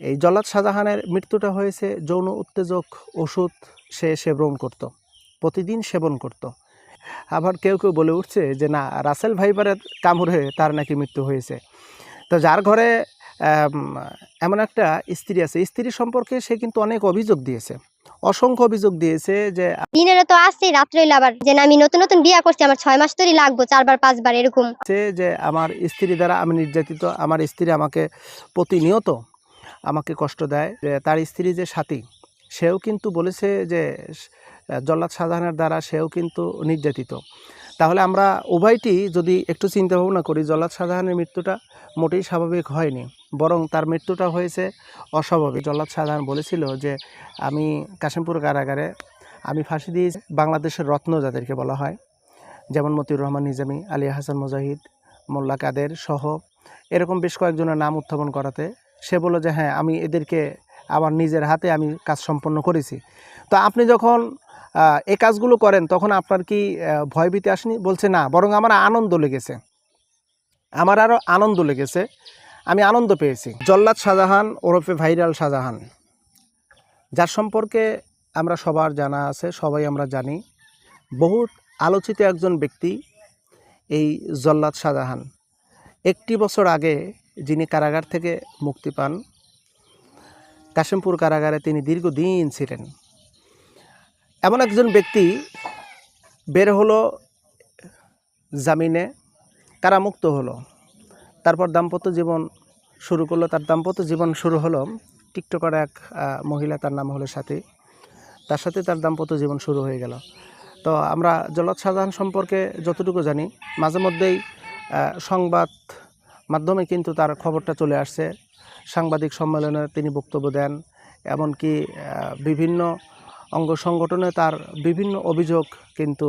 এই জল্লাদ শাহজাহানের মৃত্যুটা হয়েছে যৌন উত্তেজক ওষুধ সে সেবন করত প্রতিদিন সেবন করত। আবার কেউ কেউ বলে উঠছে যে না রাসেল ভাইবারের কামড়ে তার নাকি মৃত্যু হয়েছে। তো যার ঘরে এমন একটা স্ত্রী আছে। স্ত্রী সম্পর্কে সে কিন্তু অনেক অভিযোগ দিয়েছে। অসংখ্য অভিযোগ দিয়েছে যে দিনের তো আসছে রাত্রে আবার যে না আমি নতুন নতুন বিয়া করছি আমার ছয় মাস ধরে লাগবো চারবার পাঁচবার এরকম। যে আমার স্ত্রী দ্বারা আমি নির্যাতিত আমার স্ত্রী আমাকে প্রতিনিয়ত আমাকে কষ্ট দেয়। তার স্ত্রী যে সাথী, সেও কিন্তু বলেছে যে, জল্লাদ শাহজাহানের দ্বারা সেও কিন্তু নির্যাতিত। তাহলে আমরা উভয়টি যদি একটু চিন্তা ভাবনা করি, জল্লাদ শাহজাহানের মৃত্যুটা মোটেই স্বাভাবিক হয়নি, বরং তার মৃত্যুটা হয়েছে অস্বাভাবিক। জল্লাদ শাহজাহান বলেছিল যে, আমি কাশিমপুর কারাগারে, আমি ফাঁসি দিয়ে বাংলাদেশের রত্ন যাদেরকে বলা হয়, যেমন মতিউর রহমান, নিজামী আলী হাসান, মুজাহিদ, মোল্লা কাদের সহ এরকম বেশ কয়েকজনের নাম উত্থাপন করাতে সে বলল যে হ্যাঁ আমি এদেরকে আমার নিজের হাতে আমি কাজ সম্পন্ন করেছি। তো আপনি যখন এই কাজগুলো করেন, তখন আপনার কি ভয়ভীতি আসেনি? বলছে, না, বরং আমার আনন্দ লেগেছে। আমার আরও আনন্দ লেগেছে। আমি আনন্দ পেয়েছি। জল্লাদ শাহজাহান ওরফে ভাইরাল শাহজাহান। যার সম্পর্কে আমরা সবার জানা আছে, সবাই আমরা জানি, বহুত আলোচিত একজন ব্যক্তি এই জল্লাদ শাহজাহান। একটি বছর আগে যিনি কারাগার থেকে মুক্তি পান, কাশিমপুর কারাগারে তিনি দীর্ঘদিন ছিলেন। এমন একজন ব্যক্তি বের হলো জামিনে, কারামুক্ত হলো। তারপর দাম্পত্য জীবন শুরু করল। তার দাম্পত্য জীবন শুরু হলো টিকটকার এক মহিলা, তার নাম হলো সাথী। তার সাথে তার দাম্পত্য জীবন শুরু হয়ে গেল। তো আমরা জল্লাদ শাহজাহান সম্পর্কে যতটুকু জানি, মাঝে মধ্যেই সংবাদ মাধ্যমে কিন্তু তার খবরটা চলে আসছে। সাংবাদিক সম্মেলনে তিনি বক্তব্য দেন, এমনকি বিভিন্ন অঙ্গ সংগঠনে তার বিভিন্ন অভিযোগ কিন্তু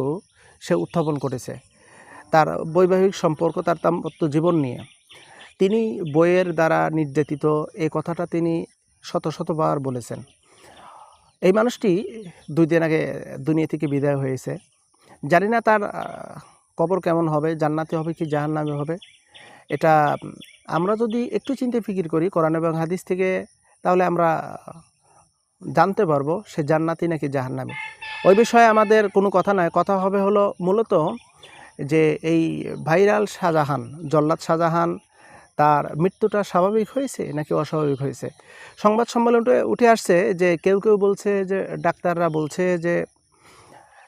সে উত্থাপন করেছে। তার বৈবাহিক সম্পর্ক তার দাম্পত্য জীবন নিয়ে। তিনি বইয়ের দ্বারা নির্যাতিত এই কথাটা তিনি শত শতবার বলেছেন। এই মানুষটি দুই দিন আগে দুনিয়া থেকে বিদায় হয়েছে। জানি না তার কবর কেমন হবে, জান্নাতে হবে কি জাহান্নামে হবে। এটা, আমরা যদি একটু চিন্তা ফিকির করি, কোরআন এবং হাদিস থেকে, তাহলে আমরা জানতে পারব সে জান্নাতি নাকি জাহান্নামী। ওই বিষয়ে আমাদের কোনো কথা নয় কথা হবে হলো মূলত যে এই ভাইরাল শাহজাহান, জল্লাদ শাহজাহান, তার মৃত্যুটা স্বাভাবিক হয়েছে নাকি অস্বাভাবিক হয়েছে? সংবাদ সম্মেলনটা উঠে আসছে যে কেউ কেউ বলছে যে, ডাক্তাররা বলছে যে,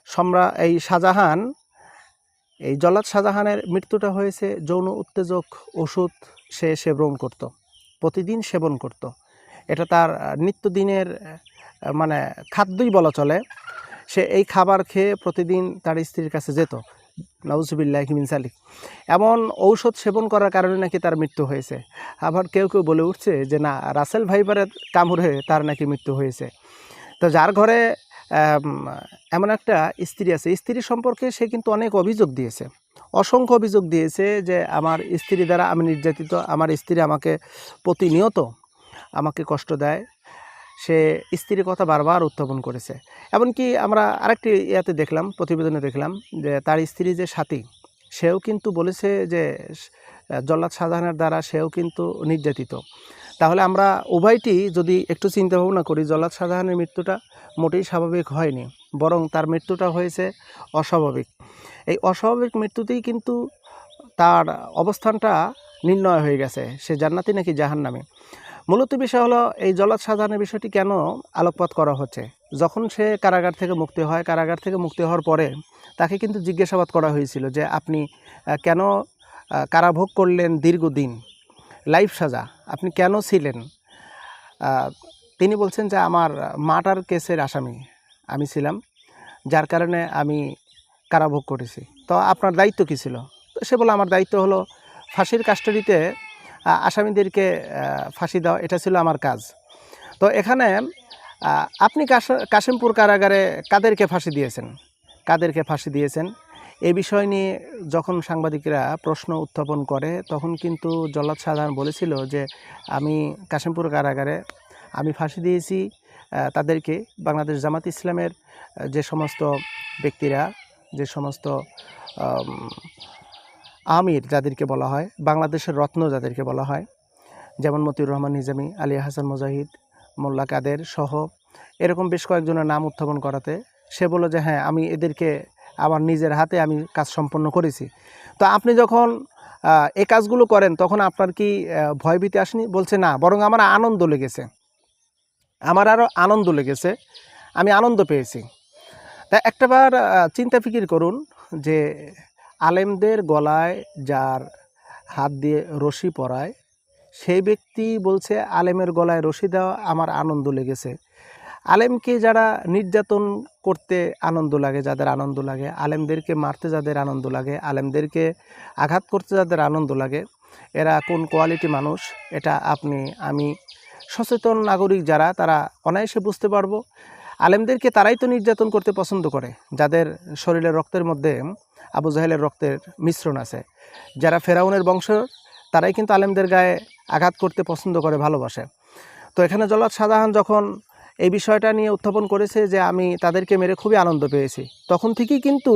সম্রা এই শাহজাহান এই জল্লাদ শাহজাহানের মৃত্যুটা হয়েছে যৌন উত্তেজক ওষুধ সে সেবন করত, প্রতিদিন সেবন করত। এটা তার নিত্যদিনের মানে খাদ্যই বলা চলে। সে এই খাবার খেয়ে প্রতিদিন তার স্ত্রীর কাছে যেত নওজুবিল্লাহ মিন সালিক এমন ঔষধ সেবন করার কারণে নাকি তার মৃত্যু হয়েছে। আবার কেউ কেউ বলে উঠছে যে না, রাসেল ভাইবারের কামড়ে তার নাকি মৃত্যু হয়েছে। তো যার ঘরে এমন একটা স্ত্রী আছে। স্ত্রী সম্পর্কে সে কিন্তু অনেক অভিযোগ দিয়েছে। অসংখ্য অভিযোগ দিয়েছে যে আমার স্ত্রী দ্বারা আমি নির্যাতিত, আমার স্ত্রী আমাকে প্রতিনিয়ত আমাকে কষ্ট দেয়। সে স্ত্রীর কথা বারবার উত্থাপন করেছে। এমনকি আমরা আরেকটি ইয়াতে দেখলাম, প্রতিবেদনে দেখলাম যে তার স্ত্রী যে সাথী, সেও কিন্তু বলেছে যে জল্লাদ শাহজাহানের দ্বারা সেও কিন্তু নির্যাতিত। তাহলে আমরা উভয়টি যদি একটু চিন্তা ভাবনা করি জল্লাদ শাহজাহানের মৃত্যুটা মোটেই স্বাভাবিক হয়নি, বরং তার মৃত্যুটা হয়েছে অস্বাভাবিক। এই অস্বাভাবিক মৃত্যুতেই কিন্তু তার অবস্থানটা নির্ণয় হয়ে গেছে, সে জান্নাতি নাকি জাহান্নামে? মূলত বিষয় হলো, এই জল্লাদ শাহজাহানের বিষয়টি কেন আলোকপাত করা হচ্ছে? যখন সে কারাগার থেকে মুক্তি হয়, কারাগার থেকে মুক্তি হওয়ার পরে তাকে কিন্তু জিজ্ঞাসাবাদ করা হয়েছিল যে, আপনি কেন কারাভোগ করলেন দীর্ঘদিন? লাইফ সাজা। আপনি কেন ছিলেন? তিনি বলছেন যে আমার মাটার কেসের আসামি আমি ছিলাম, যার কারণে আমি কারাভোগ করেছি। তো আপনার দায়িত্ব কী ছিল? তো সে বলে আমার দায়িত্ব হলো ফাঁসির কাস্টডিতে আসামিদেরকে ফাঁসি দেওয়া। এটা ছিল আমার কাজ। তো এখানে আপনি কাশ- কাশিমপুর কারাগারে কাদেরকে ফাঁসি দিয়েছেন? কাদেরকে ফাঁসি দিয়েছেন? এই বিষয় নিয়ে যখন সাংবাদিকরা প্রশ্ন উত্থাপন করে, তখন কিন্তু জল্লাদ সাধারণ বলেছিল যে, আমি কাশিমপুর কারাগারে, আমি ফাঁসি দিয়েছি তাদেরকে বাংলাদেশ জামাত ইসলামের যে সমস্ত ব্যক্তিরা, যে সমস্ত আমির যাদেরকে বলা হয়, বাংলাদেশের রত্ন যাদেরকে বলা হয়, যেমন মতিউর রহমান নিজামী, আলী হাসান মুজাহিদ, মোল্লা কাদের সহ, এরকম বেশ কয়েকজনের নাম উত্থাপন করাতে, সে বলল যে হ্যাঁ আমি এদেরকে আমার নিজের হাতে আমি কাজ সম্পন্ন করেছি। তো আপনি যখন এই কাজগুলো করেন, তখন আপনার কি ভয়ভীতি আসেনি? বলছে না, বরং আমার আনন্দ লেগেছে। আমার আরও আনন্দ লেগেছে, আমি আনন্দ পেয়েছি। তা একটাবার চিন্তা ফিকির করুন যে, আলেমদের গলায় যার হাত দিয়ে রশি পরায়, সেই ব্যক্তি বলছে, আলেমের গলায় রশি দেওয়া আমার আনন্দ লেগেছে। আলেমকে যারা নির্যাতন করতে আনন্দ লাগে, যাদের আনন্দ লাগে, আলেমদেরকে মারতে যাদের আনন্দ লাগে, আলেমদেরকে আঘাত করতে যাদের আনন্দ লাগে, এরা কোন কোয়ালিটি মানুষ, এটা আপনি, আমি সচেতন নাগরিক যারা, তারা অনায়াসে বুঝতে পারব। আলেমদেরকে তারাই তো নির্যাতন করতে পছন্দ করে, যাদের শরীরের রক্তের মধ্যে আবু জাহেলের রক্তের মিশ্রণ আছে। যারা ফেরাউনের বংশ, তারাই কিন্তু আলেমদের গায়ে আঘাত করতে পছন্দ করে, ভালোবাসে। তো এখানে জল্লাদ শাহজাহান যখন এই বিষয়টা নিয়ে উত্থাপন করেছে যে আমি তাদেরকে মেরে খুবই আনন্দ পেয়েছি। তখন থেকেই কিন্তু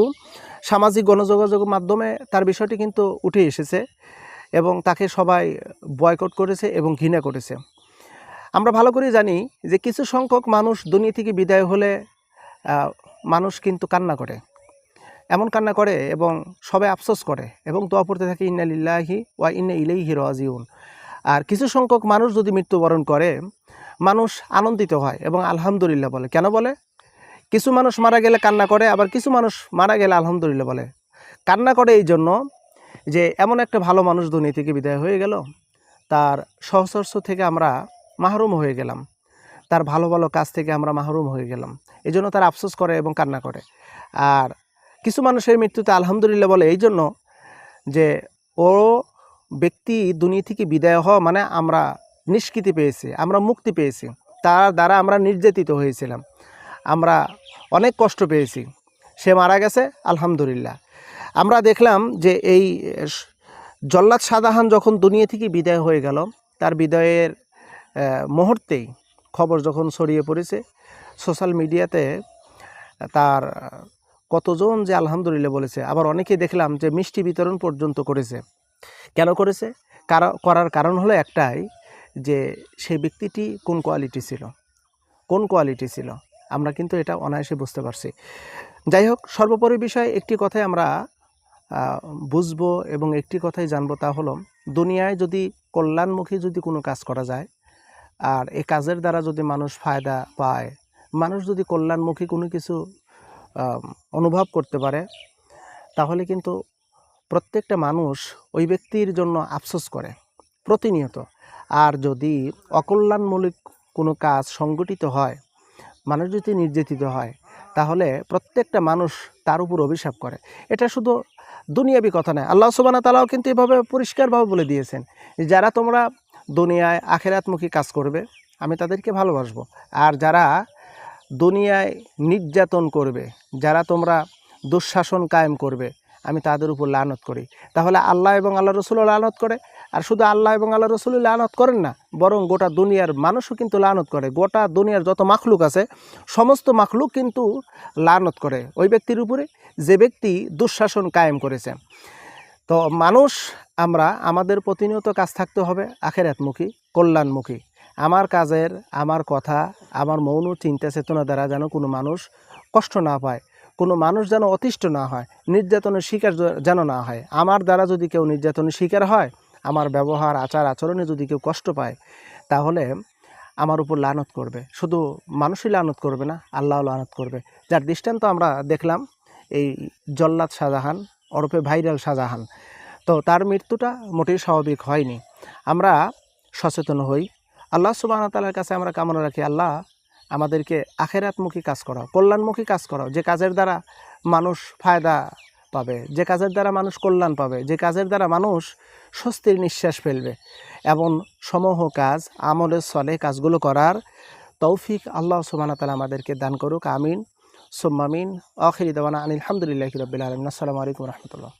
সামাজিক গণযোগাযোগের মাধ্যমে তার বিষয়টি কিন্তু উঠে এসেছে এবং তাকে সবাই বয়কট করেছে এবং ঘৃণা করেছে। আমরা ভালো করে জানি যে কিছু সংখ্যক মানুষ দুনিয়া থেকে বিদায় হলে মানুষ কিন্তু কান্না করে। এমন কান্না করে এবং সবাই আফসোস করে এবং দোয়া পড়তে থাকে, ইন্না লিল্লাহি ওয়া ইন্না ইলাইহি রাজিউন। আর কিছু সংখ্যক মানুষ যদি মৃত্যুবরণ করে মানুষ আনন্দিত হয় এবং আলহামদুলিল্লাহ বলে। কেন বলে? কিছু মানুষ মারা গেলে কান্না করে, আবার কিছু মানুষ মারা গেলে আলহামদুলিল্লাহ বলে। কান্না করে এই জন্য যে এমন একটা ভালো মানুষ দুনিয়া থেকে বিদায় হয়ে গেল, তার সহচর্য থেকে আমরা মাহরুম হয়ে গেলাম। তার ভালো ভালো কাজ থেকে আমরা মাহরুম হয়ে গেলাম। এই জন্য তার আফসোস করে এবং কান্না করে। আর কিছু মানুষের মৃত্যুতে আলহামদুলিল্লাহ বলে এই জন্য যে ও ব্যক্তি দুনিয়া থেকে বিদায় হওয়া মানে আমরা নিষ্কৃতি পেয়েছি, আমরা মুক্তি পেয়েছি। তার দ্বারা আমরা নির্যাতিত হয়েছিলাম। আমরা অনেক কষ্ট পেয়েছি। সে মারা গেছে, আলহামদুলিল্লাহ। আমরা দেখলাম যে এই জল্লাদ শাহজাহান যখন দুনিয়া থেকে বিদায় হয়ে গেল, তার বিদায়ের মুহূর্তেই খবর যখন ছড়িয়ে পড়েছে, সোশ্যাল মিডিয়াতে তার কতজন যে আলহামদুলিল্লাহ বলেছে, আবার অনেকে দেখলাম যে মিষ্টি বিতরণ পর্যন্ত করেছে। কেন করেছে? করার কারণ হলো একটাই যে সেই ব্যক্তিটি কোন কোয়ালিটি ছিল? কোন কোয়ালিটি ছিল? আমরা কিন্তু এটা অনায়াসে বুঝতে পারছি। যাই হোক, সর্বোপরি বিষয়ে একটি কথাই আমরা বুঝব এবং একটি কথাই জানব তা হলো, দুনিয়ায় যদি কল্যাণমুখী যদি কোনো কাজ করা যায়, আর এই কাজের দ্বারা যদি মানুষ ফায়দা পায়, মানুষ যদি কল্যাণমুখী কোনো কিছু অনুভব করতে পারে, তাহলে কিন্তু প্রত্যেকটা মানুষ ওই ব্যক্তির জন্য আফসোস করে, প্রতিনিয়ত। আর যদি অকল্যাণমূলক কোনো কাজ সংগঠিত হয়, মানুষ যদি নির্যাতিত হয়, তাহলে প্রত্যেকটা মানুষ তার উপর অভিশাপ করে। এটা শুধু দুনিয়াবি কথা নয়, আল্লাহ সুবানা তালাও কিন্তু এভাবে পরিষ্কারভাবে বলে দিয়েছেন যারা তোমরা দুনিয়ায় আখেরাতমুখী কাজ করবে, আমি তাদেরকে ভালোবাসবো। আর যারা দুনিয়ায় নির্যাতন করবে, যারা তোমরা দুঃশাসন কায়েম করবে, আমি তাদের উপর লানত করি। তাহলে আল্লাহ এবং আল্লাহ রসুলও লানত করে আর শুধু আল্লাহ এবং আল্লাহ রসুল লানত করেন না, বরং গোটা দুনিয়ার মানুষও কিন্তু লানত করে। গোটা দুনিয়ার যত মাখলুক আছে, সমস্ত মাখলুক কিন্তু লানত করে ওই ব্যক্তির উপরে, যে ব্যক্তি দুঃশাসন কায়েম করেছে। তো মানুষ, আমরা, আমাদের প্রতিনিয়ত কাজ থাকতে হবে আখেরাতমুখী, কল্যাণমুখী। আমার কাজের, আমার কথা, আমার মৌন চিন্তা চেতনা দ্বারা যেন কোনো মানুষ কষ্ট না পায়, কোনো মানুষ যেন অতিষ্ঠ না হয়, নির্যাতনের শিকার যেন না হয়। আমার দ্বারা যদি কেউ নির্যাতনের শিকার হয় আমার ব্যবহার, আচার আচরণে যদি কেউ কষ্ট পায়, তাহলে আমার উপর লানত করবে। শুধু মানুষই লানত করবে না আল্লাহ লানত করবে। যার দৃষ্টান্ত আমরা দেখলাম, এই জল্লাদ শাহজাহান, ওরফে ভাইরাল শাহজাহান। তো তার মৃত্যুটা মোটেই স্বাভাবিক হয়নি। আমরা সচেতন হই। আল্লাহ সুবাহ তালার কাছে আমরা কামনা রাখি, আল্লাহ আমাদেরকে আখেরাতমুখী কাজ করাও, কল্যাণমুখী কাজ করাও। যে কাজের দ্বারা মানুষ ফায়দা পাবে, যে কাজের দ্বারা মানুষ কল্যাণ পাবে, যে কাজের দ্বারা মানুষ স্বস্তির নিঃশ্বাস ফেলবে এমন সমূহ কাজ, আমলের চলে কাজগুলো করার তৌফিক আল্লাহ সুবাহ তালা আমাদেরকে দান করুক, আমিন। সোম্মামিন আখিরি দেওয়ানা আনিল আলহামদুলিল্লাহ রবিল আলমিন। আসসালামু আলাইকুম রহমতুল্লাহ।